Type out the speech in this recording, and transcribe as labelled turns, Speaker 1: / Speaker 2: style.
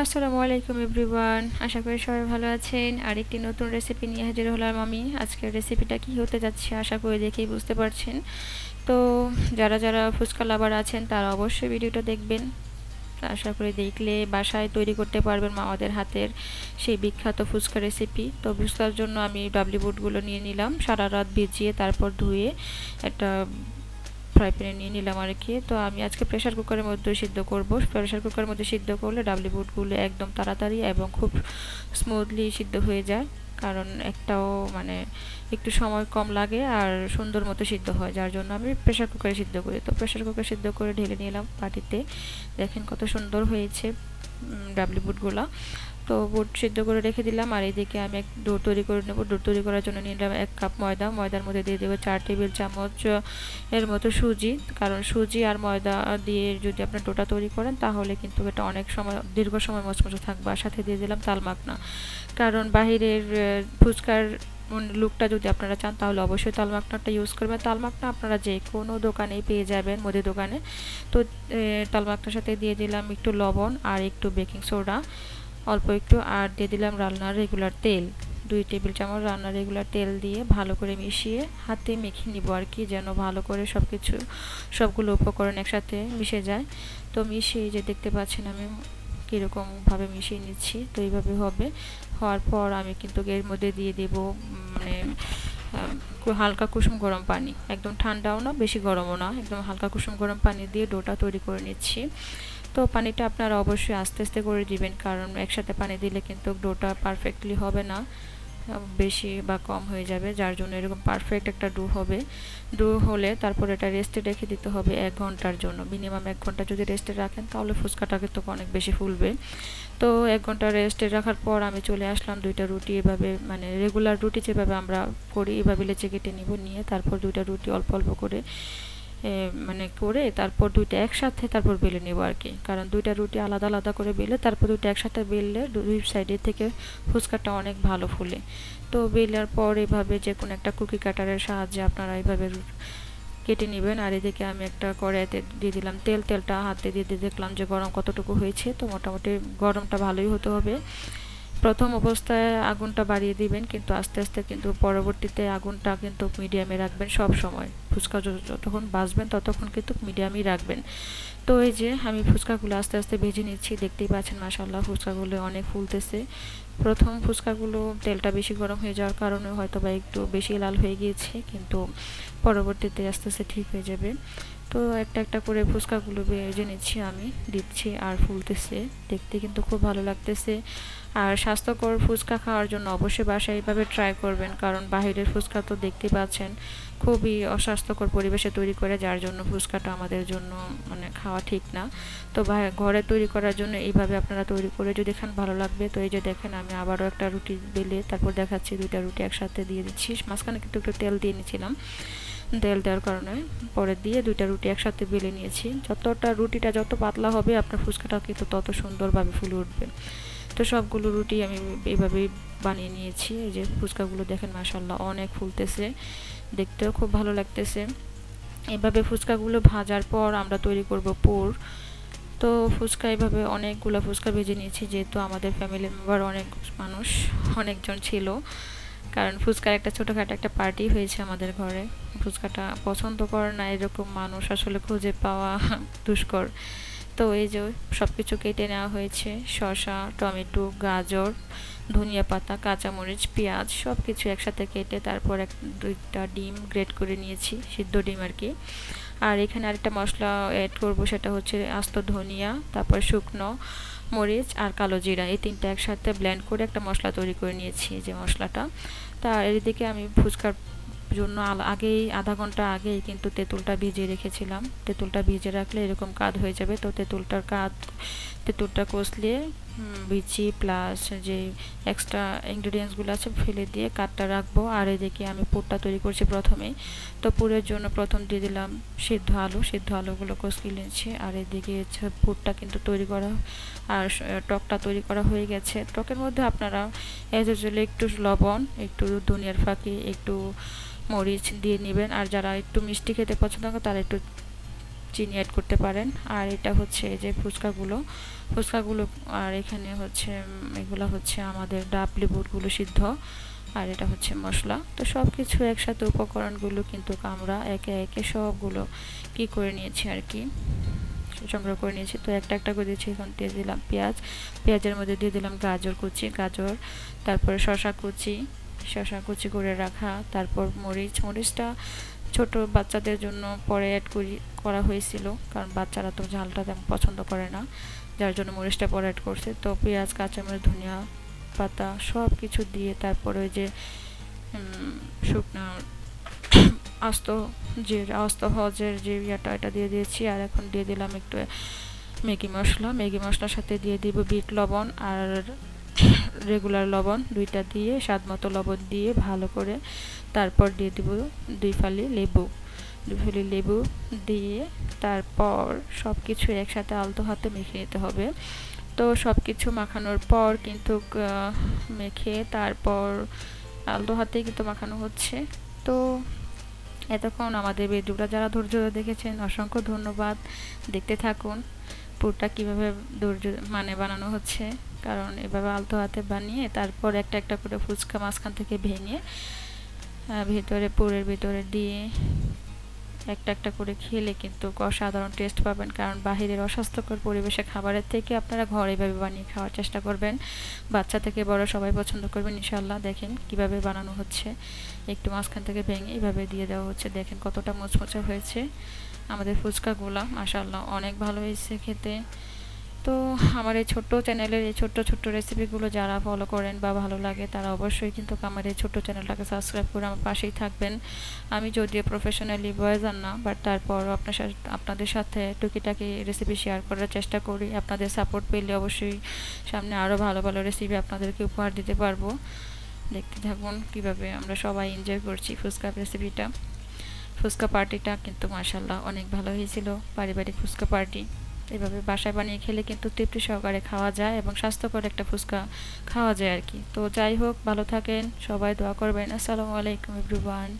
Speaker 1: আসসালামু আলাইকুম এভরিওয়ান, আশা করি সবাই ভালো আছেন। আর একটি নতুন রেসিপি নিয়ে হাজির হলাম আমি। আজকের রেসিপিটা কি হতে যাচ্ছে আশা করি দেখেই বুঝতে পারছেন। তো যারা যারা ফুচকা লাভার আছেন, তারা অবশ্যই ভিডিওটা দেখবেন। আশা করি দেখলে বাসায় তৈরি করতে পারবেন মামাদের হাতের সেই বিখ্যাত ফুচকা রেসিপি তো ফুচকার জন্য আমি ডাবলি বুটগুলো নিয়ে নিলাম। সারা রাত ভিজিয়ে তারপর ধুয়ে একটা ফ্রাই প্যানে নিয়ে নিলাম আর কি। তো আমি আজকে প্রেশার কুকারের মধ্যে সিদ্ধ করব। প্রেশার কুকারের মধ্যে সিদ্ধ করলে ডাবলি বুটগুলো একদম তাড়াতাড়ি এবং খুব স্মুথলি সিদ্ধ হয়ে যায়। কারণ একটাও মানে একটু সময় কম লাগে আর সুন্দর মতো সিদ্ধ হয়, যার জন্য আমি প্রেশার কুকারে সিদ্ধ করি। তো প্রেশার কুকারে সিদ্ধ করে ঢেলে নিলাম পাটিতে দেখেন কত সুন্দর হয়েছে ডাবলি বুটগুলো। তো বুট সিদ্ধ করে রেখে দিলাম। আর এইদিকে আমি এক ডো তৈরি করে নেব। ডো তৈরি করার জন্য নিলাম এক কাপ ময়দা। ময়দার মধ্যে দিয়ে দেবো চার টেবিল চামচ এর মতো সুজি। কারণ সুজি আর ময়দা দিয়ে যদি আপনার ডোটা তৈরি করেন, তাহলে কিন্তু এটা অনেক সময়, দীর্ঘ সময় মচমচে থাকবে। আর সাথে দিয়ে দিলাম তাল মাখনা। কারণ বাহিরের ফুচকার লুকটা যদি আপনারা চান, তাহলে অবশ্যই তাল মাখনাটা ইউজ করবেন। তাল মাখনা আপনারা যে কোনো দোকানেই পেয়ে যাবেন মুদি দোকানে। তো তাল মাখনার সাথে দিয়ে দিলাম একটু লবণ আর একটু বেকিং সোডা। অল্প একটু আর দিয়ে দিলাম রান্নার রেগুলার তেল। দুই টেবিল চামচ রান্নার রেগুলার তেল দিয়ে ভালো করে মিশিয়ে হাতে মেখে নিব আর কি, যেন ভালো করে সব কিছু সবগুলো উপকরণ একসাথে মিশে যায়। তো মিশিয়ে যে দেখতে পাচ্ছেন আমি কীরকমভাবে মিশিয়ে নিচ্ছি, তো এইভাবে হবে। হওয়ার পর আমি কিন্তু এর মধ্যে দিয়ে দেব মানে হালকা কুসুম গরম পানি। একদম ঠান্ডাও না, বেশি গরমও না, একদম হালকা কুসুম গরম পানি দিয়ে ডোটা তৈরি করে নিচ্ছি। তো পানিটা আপনারা অবশ্যই আস্তে আস্তে করে দিবেন, কারণ একসাথে পানি দিলে কিন্তু ডোটা পারফেক্টলি হবে না, বেশি বা কম হয়ে যাবে, যার জন্য এরকম পারফেক্ট একটা ডু হবে। ডু হলে তারপর এটা রেস্টে রেখে দিতে হবে এক ঘণ্টার জন্য। মিনিমাম এক ঘণ্টা যদি রেস্টে রাখেন, তাহলে ফুচকাটা কিন্তু অনেক বেশি ফুলবে। তো এক ঘণ্টা রেস্টে রাখার পর আমি চলে আসলাম, দুইটা রুটি এভাবে মানে রেগুলার রুটি যেভাবে আমরা করি, এভাবে লেচে কেটে নিব, নিয়ে তারপর দুইটা রুটি অল্প অল্প করে মানে করে তারপর দুইটা একসাথে তারপর বেলে নেব আর কি। কারণ দুইটা রুটি আলাদা আলাদা করে বেলে তারপর দুইটা একসাথে বেললে দুই সাইডের থেকে ফুচকাটা অনেক ভালো ফুলে। তো বেলার পর এভাবে যে কোনো একটা কুকি কাটারের সাহায্যে আপনারা এইভাবে কেটে নেবেন। আর এদিকে আমি একটা কড়াইতে দিয়ে দিলাম তেল। তেলটা হাতে দিয়ে দিয়ে দেখলাম যে গরম কতটুকু হয়েছে। তো মোটামুটি গরমটা ভালোই হতে হবে। প্রথম অবস্থায় আগুনটা বাড়িয়ে দিবেন, কিন্তু আস্তে আস্তে কিন্তু পরবর্তীতে আগুনটা কিন্তু মিডিয়ামে রাখবেন সব সময়। ফুচকা যতক্ষণ বাজবেন ততক্ষণ কিন্তু মিডিয়ামই রাখবেন। তো এই যে আমি ফুচকাগুলো আস্তে আস্তে ভেজে নিচ্ছি, দেখতেই পাচ্ছেন মাসাল্লাহ ফুচকাগুলো অনেক ফুলতেছে। প্রথম ফুচকাগুলো তেলটা বেশি গরম হয়ে যাওয়ার কারণে হয়তো বা একটু বেশি লাল হয়ে গিয়েছে, কিন্তু পরবর্তীতে আস্তে আস্তে ঠিক হয়ে যাবে। তো একটা একটা করে ফুচকাগুলো ভেজে নিচ্ছি আমি, দিচ্ছি আর ফুলতেছে। দেখতে কিন্তু খুব ভালো লাগতেছে। আর স্বাস্থ্যকর ফুচকা খাওয়ার জন্য অবশ্যই বাসায় এইভাবে ট্রাই করবেন, কারণ বাহিরের ফুচকা তো দেখতে পাচ্ছেন, খুবই অস্বাস্থ্যকর পরিবেশে তৈরি করে, যার জন্য ফুচকাটা আমাদের জন্য মানে খাওয়া ঠিক না। তো ঘরে তৈরি করার জন্য এইভাবে আপনারা তৈরি করে যদি খান, ভালো লাগবে। তো এই যে দেখেন, আমি আবারও একটা রুটি বেলে, তারপর দেখাচ্ছি দুইটা রুটি একসাথে দিয়ে দিচ্ছি। মাঝখানে কিন্তু একটু তেল দিয়ে নিয়েছিলাম তেল দেওয়ার কারণে পরে দিয়ে দুইটা রুটি একসাথে বেলে নিয়েছি। যতটা রুটিটা যত পাতলা হবে, আপনার ফুচকাটা কিন্তু তত সুন্দরভাবে ফুলে উঠবে। তো সবগুলো রুটি আমি এভাবেই বানিয়ে নিয়েছি। এই যে ফুচকাগুলো দেখেন মাসাল্লাহ অনেক ফুলতেছে। দেখতেও খুব ভালো লাগতেছে। এভাবে ফুচকাগুলো ভাজার পর আমরা তৈরি করব পুর। তো ফুচকা এভাবে অনেকগুলো ফুচকা ভেজে নিয়েছি, যেহেতু আমাদের ফ্যামিলি মেম্বার অনেক মানুষ, অনেকজন ছিল। কারণ ফুচকার একটা ছোটোখাটো একটা পার্টি হয়েছে আমাদের ঘরে। ফুচকাটা পছন্দ করে না, এরকম মানুষ আসলে খুঁজে পাওয়া দুষ্কর। তো এই যে সব কিছু কেটে নেওয়া হয়েছে, শসা, টমেটো, গাজর, ধনিয়া পাতা, কাঁচামরিচ, পেঁয়াজ সব কিছু একসাথে কেটে তারপর এক, দুইটা ডিম গ্রেট করে নিয়েছি, সিদ্ধ ডিম আর কি। আর এখানে আরেকটা মশলা অ্যাড করব, সেটা হচ্ছে আস্ত ধনিয়া, তারপর শুকনো মরিচ আর কালো জিরা এই তিনটা একসাথে ব্লেন্ড করে একটা মশলা তৈরি করে নিয়েছি যে মশলাটা। তা এদিকে আমি ফুচকার জন্য আগেই, আধা ঘণ্টা আগেই কিন্তু তেঁতুলটা ভিজিয়ে রেখেছিলাম। তেঁতুলটা ভিজিয়ে রাখলে এরকম কাদ হয়ে যাবে, তো তেঁতুলটার কাদ, তেঁতুলটা কষলিয়ে বিচি প্লাস যে এক্সট্রা ইনগ্রিডিয়েন্টসগুলো আছে ফেলে দিয়ে কাঠটা রাখব। আর এদিকে আমি পুরটা তৈরি করছি প্রথমেই তো পুরের জন্য প্রথম দিয়ে দিলাম সিদ্ধ আলু। সিদ্ধ আলুগুলো কষলিয়ে নিয়েছি। আর এদিকে হচ্ছে পুরটা কিন্তু তৈরি করা আর টকটা তৈরি করা হয়ে গেছে। টকের মধ্যে আপনারা এজ একটু লবণ, একটু ধনিয়ার ফাঁকি, একটু মরিচ দিয়ে নেবেন। আর যারা একটু মিষ্টি খেতে পছন্দ করে তারা একটু চিনি অ্যাড করতে পারেন। আর এটা হচ্ছে যে ফুচকাগুলো। ফুচকাগুলো, আর এখানে হচ্ছে এগুলো হচ্ছে আমাদের ডাবলি বুটগুলো সিদ্ধ। আর এটা হচ্ছে মশলা। তো সব কিছু একসাথে উপকরণগুলো কিন্তু আমরা একে একে সবগুলো কি করে নিয়েছি আর কি, সংগ্রহ করে নিয়েছি। তো একটা একটা করে দিয়েছি। এখন দিয়ে দিলাম পেঁয়াজ। পেঁয়াজের মধ্যে দিয়ে দিলাম গাজর কুচি, গাজর, তারপরে শশা কুচি। শশা কুচি করে রাখা, তারপর মরিচ। মরিচটা ছোট বাচ্চাদের জন্য পরে অ্যাড করি। করা হয়েছিল, কারণ বাচ্চারা তো ঝালটা তেমন পছন্দ করে না, যার জন্য মরিচটা পরে অ্যাড করছে। তো পেঁয়াজ, কাঁচামরিচ, ধনিয়া পাতা সব কিছু দিয়ে তারপরে ওই যে শুকনো আস্ত যে, আস্ত হজের যে ইয়াটা, এটা দিয়ে দিয়েছি। আর এখন দিয়ে দিলাম একটু ম্যাগি মশলা। ম্যাগি মশলার সাথে দিয়ে দিব বিট লবণ আর রেগুলার লবণ, দুইটা দিয়ে স্বাদ মতো লবণ দিয়ে ভালো করে তারপর দিয়ে দিব দুই ফালি লেবু। ফালি লেবু দিয়ে তারপর সব কিছু একসাথে আলতো হাতে মেখে নিতে হবে। তো সব কিছু মাখানোর পর কিন্তু মেখে তারপর আলতো হাতে কিন্তু মাখানো হচ্ছে। তো এতক্ষণ আমাদের ভিডিওটা যারা ধৈর্য ধরে দেখেছেন, অসংখ্য ধন্যবাদ। দেখতে থাকুন পুরটা কীভাবে ধৈর্য মানে বানানো হচ্ছে। কারণ এভাবে আলতো হাতে বানিয়ে তারপর একটা একটা করে ফুচকা মাঝখান থেকে ভেঙে ভিতরে, পুরের ভিতরে দিয়ে একটা একটা করে খেলে কিন্তু অসাধারণ টেস্ট পাবেন। কারণ বাহিরের অস্বাস্থ্যকর পরিবেশে খাবারের থেকে আপনারা ঘরে এভাবে বানিয়ে খাওয়ার চেষ্টা করবেন। বাচ্চা থেকে বড় সবাই পছন্দ করবেন ইনশাল্লাহ দেখেন কীভাবে বানানো হচ্ছে। একটু মাঝখান থেকে ভেঙে এইভাবে দিয়ে দেওয়া হচ্ছে। দেখেন কতটা মোচমোচা হয়েছে। আমাদের ফুচকাগুলা মাশাল্লাহ অনেক ভালো হয়েছে খেতে। তো আমার এই ছোট্ট চ্যানেলের এই ছোট্ট ছোট্ট রেসিপিগুলো যারা ফলো করেন বা ভালো লাগে, তারা অবশ্যই কিন্তু আমার এই ছোট্ট চ্যানেলটাকে সাবস্ক্রাইব করে আমার পাশেই থাকবেন। আমি যদিও প্রফেশনালি বয়েজার না বাট তারপরও আপনার সাথে, আপনাদের সাথে টুকিটাকি রেসিপি শেয়ার করার চেষ্টা করি। আপনাদের সাপোর্ট পেলে অবশ্যই সামনে আরও ভালো ভালো রেসিপি আপনাদেরকে উপহার দিতে পারব। দেখতে থাকুন কীভাবে আমরা সবাই এনজয় করছি ফুচকা রেসিপিটা ফুচকা পার্টিটা কিন্তু মাসাল্লাহ অনেক ভালো হয়েছিল, পারিবারিক ফুচকা পার্টি এভাবে বাসায় বানিয়ে খেলে কিন্তু তৃপ্তি সহকারে খাওয়া যায় এবং স্বাস্থ্যকর একটা ফুচকা খাওয়া যায় আর কি। তো যাই হোক, ভালো থাকেন, সবাই দোয়া করবেন। আসসালামু আলাইকুম এভরিওয়ান